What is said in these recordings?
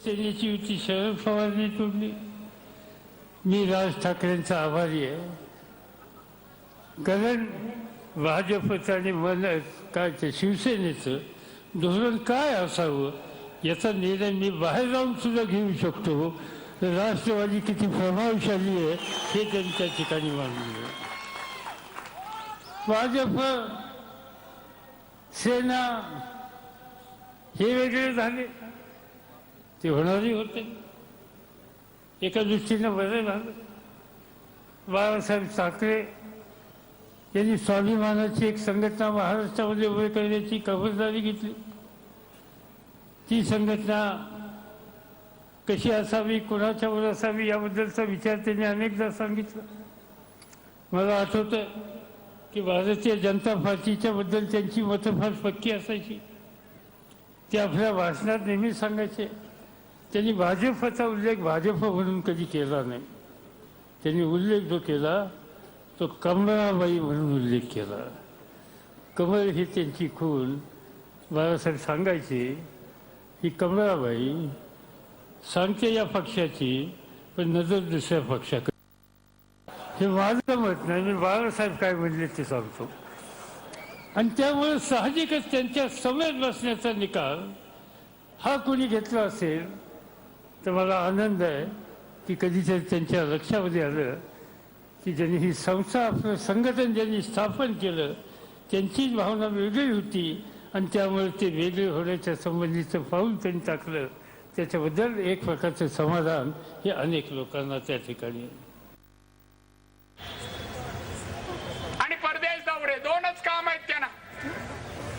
सेनेची युती शरद पवारने तोडली. मी राज ठाकरेंचा आभारी आहे. कारण भाजपचं आणि मन काय ते शिवसेनेचं धोरण काय असावं याचा निर्णय मी बाहेर जाऊन सुद्धा घेऊ शकतो. राष्ट्रवादी किती प्रभावशाली आहे हे त्यांच्या ठिकाणी मानलं भाजप सेना हे वेगळे झाले. ते होणारही होते. एका दृष्टीनं बरं झालं बाळासाहेब ठाकरे यांनी स्वाभिमानाची एक संघटना महाराष्ट्रामध्ये उभे करण्याची खबरदारी घेतली. ती संघटना कशी असावी कोणाच्यावर असावी याबद्दलचा विचार त्यांनी अनेकदा सांगितला. मला आठवतं की भारतीय जनता पार्टीच्या बद्दल त्यांची मतं फार पक्की असायची. ते आपल्या भाषणात नेहमी सांगायचे त्यांनी भाजपचा उल्लेख भाजप म्हणून कधी केला नाही. त्यांनी उल्लेख जो केला तो कमळाबाई म्हणून उल्लेख केला. कमळ ही त्यांची खून. बाळासाहेब सांगायचे ही कमळाबाई सांगते या पक्षाची पण नजर दुसऱ्या पक्षाकडे. हे माझं मत नाही मी बाळासाहेब काय म्हणले ते सांगतो. आणि त्यामुळे साहजिकच त्यांच्या समेत बसण्याचा निकाल हा कोणी घेतला असेल तर मला आनंद आहे की कधीतरी त्यांच्या लक्षामध्ये आलं की ज्यांनी ही संस्था आपलं संघटन ज्यांनी स्थापन केलं त्यांचीच भावना वेगळी होती आणि त्यामुळे ते वेगळे होण्याच्या संबंधीचं पाऊल त्यांनी टाकलं. त्याच्याबद्दल एक प्रकारचं समाधान हे अनेक लोकांना त्या ठिकाणी आणि परदेश दौरे दोनच काम आहेत त्यांना.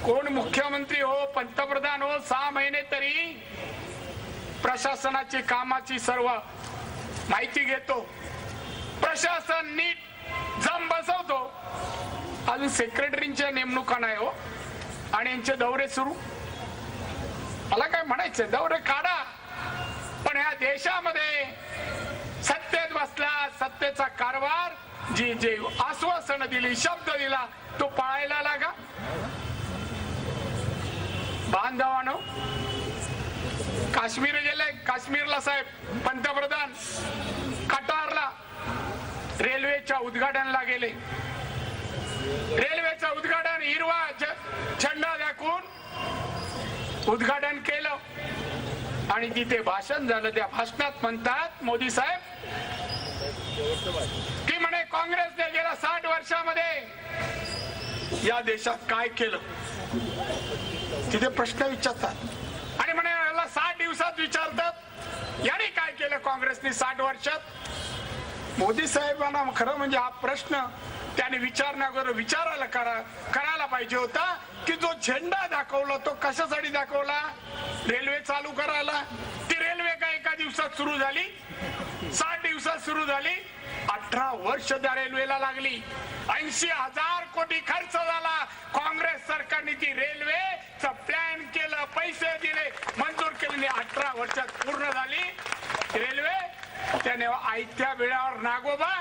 कोण मुख्यमंत्री हो पंतप्रधान हो सहा महिने तरी प्रशासनाची कामाची सर्व माहिती घेतो. प्रशासन नीट जम बसवतो. अजून सेक्रेटरींच्या नेमणुका नाही हो. आणि यांचे दौरे सुरू. मला काय म्हणायचं दौरे काढा. पण ह्या देशामध्ये सत्तेत बसला सत्तेचा कारभार जी जे आश्वासन दिली शब्द दिला तो पाळायला काश्मीर गेले काश्मीरला साहेब पंतप्रधान कटारला रेल्वेच्या उद्घाटनला गेले. रेल्वेचं उद्घाटन हिरवा झेंडा दाखवून उद्घाटन केलं. आणि तिथे भाषण झालं. त्या भाषणात म्हणतात मोदी साहेब की म्हणे काँग्रेसने गेल्या साठ वर्षामध्ये या देशात काय केलं? तिथे प्रश्न विचारतात आणि म्हणे याला साठ दिवसात विचारतात याने काय केलं काँग्रेसने साठ वर्षात? मोदी साहेबांना खरं म्हणजे हा प्रश्न त्याने विचारण्यावर विचारायला करा करायला पाहिजे होता की जो झेंडा दाखवला तो कशासाठी दाखवला? रेल्वे चालू करायला. ती रेल्वे का एका दिवसात सुरू झाली? साठ दिवसात सुरू झाली. अठरा वर्ष त्या रेल्वेला लागली. ऐंशी हजार कोटी खर्च झाला. काँग्रेस सरकारने ती रेल्वे प्लॅन केलं पैसे दिले मंजूर केले अठरा वर्षात पूर्ण झाली. रेल्वे त्याने आयत्या वेळावर नागोबा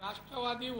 राष्ट्रवादी